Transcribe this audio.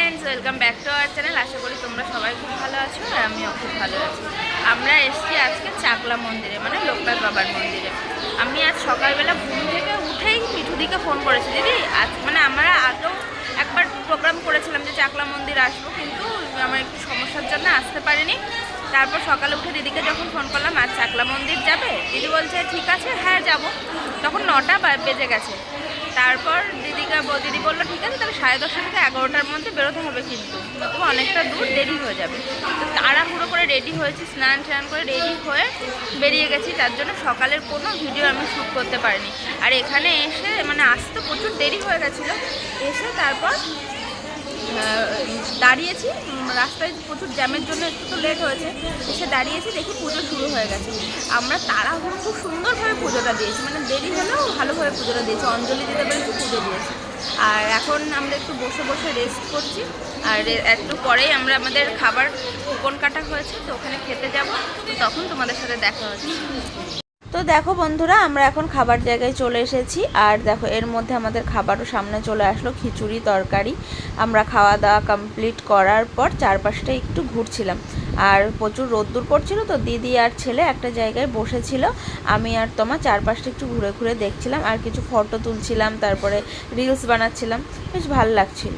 Friends welcome back to our channel আশা করি তোমরা সবাই খুব ভালো আছো আর আমিও খুব ভালো আছি। আমরা এসেছি আজকে চাকলা মন্দিরে মানে লোকনাথ বাবার মন্দিরে। আমি আজ সকালবেলা ঘুম থেকে উঠেই মিঠুদিকে ফোন করেছি, দিদি, আজ মানে আমরা আগেও একবার প্রোগ্রাম করেছিলাম যে চাকলা মন্দির আসব, কিন্তু আমার একটু সমস্যার জন্য আসতে পারিনি। তারপর সকালে উঠে দিদিকে যখন ফোন করলাম, আজ চাকলা মন্দির যাবে? দিদি বলছে, ঠিক আছে হ্যাঁ যাব। তখন নটা বেজে গেছে। তারপর দিদিকে দিদি বলল, ঠিক আছে, তাহলে সাড়ে দশটা থেকে এগারোটার মধ্যে বেরোতে হবে কিন্তু। তবে অনেকটা দূর দেরি হয়ে যাবে। তো তাড়াহুড়ো করে রেডি হয়েছি, স্নান স্নান করে রেডি হয়ে বেরিয়ে গেছি। তার জন্য সকালের কোনো ভিডিও আমি শ্যুট করতে পারিনি। আর এখানে এসে মানে আসতে প্রচুর দেরি হয়ে গেছিল। এসে তারপর দাঁড়িয়েছি রাস্তায় প্রচুর জ্যামের জন্য একটু তো লেট হয়েছে। এসে দাঁড়িয়েছি, দেখি পুজো শুরু হয়ে গেছে। আমরা তাড়াহুড়ো খুব সুন্দরভাবে পুজোটা দিয়েছি মানে দেরি হলেও ভালোভাবে পুজোটা দিয়েছি। অঞ্জলি দিতে পেরেছি পুজো দিয়েছি। আর এখন আমরা একটু বসে বসে রেস্ট করছি। আর একটু পরেই আমরা আমাদের খাবার কুপন কাটা হয়েছে, তো ওখানে খেতে যাব। তখন তোমাদের সাথে দেখা হচ্ছে। তো দেখো বন্ধুরা, আমরা এখন খাবার জায়গায় চলে এসেছি। আর দেখো, এর মধ্যে আমাদের খাবারও সামনে চলে আসলো, খিচুড়ি, তরকারি। আমরা খাওয়া দাওয়া কমপ্লিট করার পর চারপাশটা একটু ঘুরছিলাম। আর প্রচুর রোদ্দুর পড়ছিল তো, দিদি আর ছেলে একটা জায়গায় বসেছিল। আমি আর তোমার চারপাশটা একটু ঘুরে ঘুরে দেখছিলাম। আর কিছু ফটো তুলছিলাম, তারপরে রিলস বানাচ্ছিলাম। বেশ ভালো লাগছিল।